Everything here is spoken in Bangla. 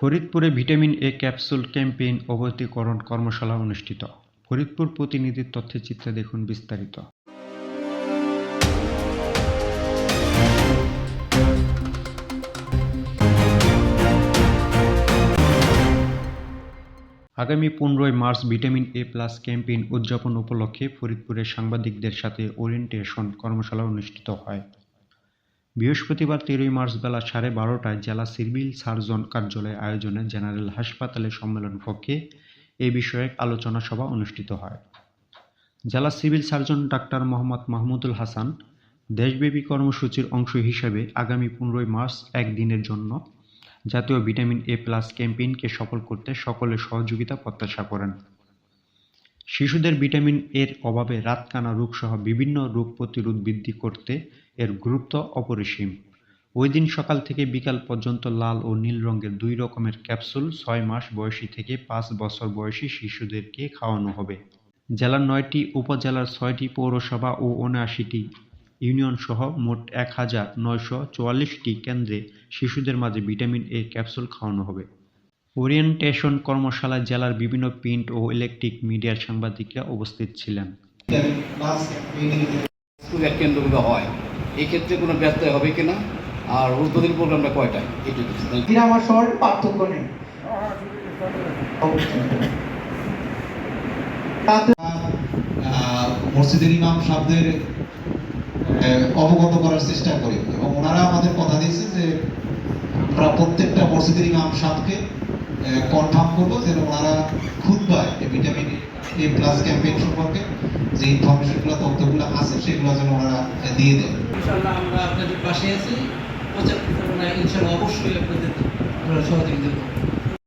ফরিদপুরে ভিটামিন এ ক্যাপসুল ক্যাম্পেইন অবতীকরণ কর্মশালা অনুষ্ঠিত। ফরিদপুর প্রতিনিধির তথ্যচিত্রে দেখুন বিস্তারিত। আগামী পনেরোই March vitamin A plus campaign উদযাপন উপলক্ষে ফরিদপুরের সাংবাদিকদের সাথে ওরিয়েন্টেশন কর্মশালা অনুষ্ঠিত হয়। বৃহস্পতিবার তেরোই মার্চ বেলা সাড়ে বারোটায় জেলা সিভিল সার্জন কার্যালয় আয়োজনে জেনারেল হাসপাতালে সম্মেলন কক্ষে এ বিষয়ে আলোচনা সভা অনুষ্ঠিত হয়। জেলা civil surgeon doctor Mohammad Mahmudul Hasan দেশব্যাপী কর্মসূচির অংশ হিসেবে আগামী পনেরোই মার্চ একদিনের জন্য জাতীয় ভিটামিন এ প্লাস ক্যাম্পেইনকে সফল করতে সকলের সহযোগিতা প্রত্যাশা করেন। শিশুদের ভিটামিন এর অভাবে রাতকানা রোগসহ বিভিন্ন রোগ প্রতিরোধ বৃদ্ধি করতে এর গুরুত্ব অপরিসীম। ওই দিন সকাল থেকে বিকাল পর্যন্ত লাল ও নীল রঙের দুই রকমের ক্যাপসুল ছয় মাস বয়সী থেকে পাঁচ বছর বয়সী শিশুদেরকে খাওয়ানো হবে। জেলার নয়টি, উপজেলার ছয়টি পৌরসভা ও উনআশিটি ইউনিয়ন সহ মোট এক হাজার নয়শো চুয়াল্লিশটি কেন্দ্রে শিশুদের মাঝে ভিটামিন এ ক্যাপসুল খাওয়ানো হবে। ওরিয়েন্টেশন কর্মশালায় জেলার বিভিন্ন প্রিন্ট ও ইলেকট্রিক মিডিয়ার সাংবাদিকরা উপস্থিত ছিলেন। কেন্দ্রগুলো হয় এই ক্ষেত্রে কোনো ব্যত্যয় হবে কিনা? আর উদ্বোধনী প্রোগ্রামটা কয়টায়? এইটুকু গ্রামার শহরের পার্থক্য নেই। আহ, মসজিদের ইমাম সাহেবদের অবগত করার চেষ্টা করি। এবং ওনারা আমাদের কথা দিয়েছে যে আমরা প্রত্যেকটা মসজিদের ইমাম সাহেবকে কনফার্ম করব যেন ওনারা খুদবায় ভিটামিন এ প্লাস ক্যাম্পেইন সম্পর্কে, যে ইনফরমেশনগুলো তথ্যগুলো আছে, সেগুলো যেন ওনারা দিয়ে দেন। ইনশাল্লাহ আমরা আপনাদের পাশে আছি। প্রচার প্রচারণায় অবশ্যই আপনাদের সহযোগিতা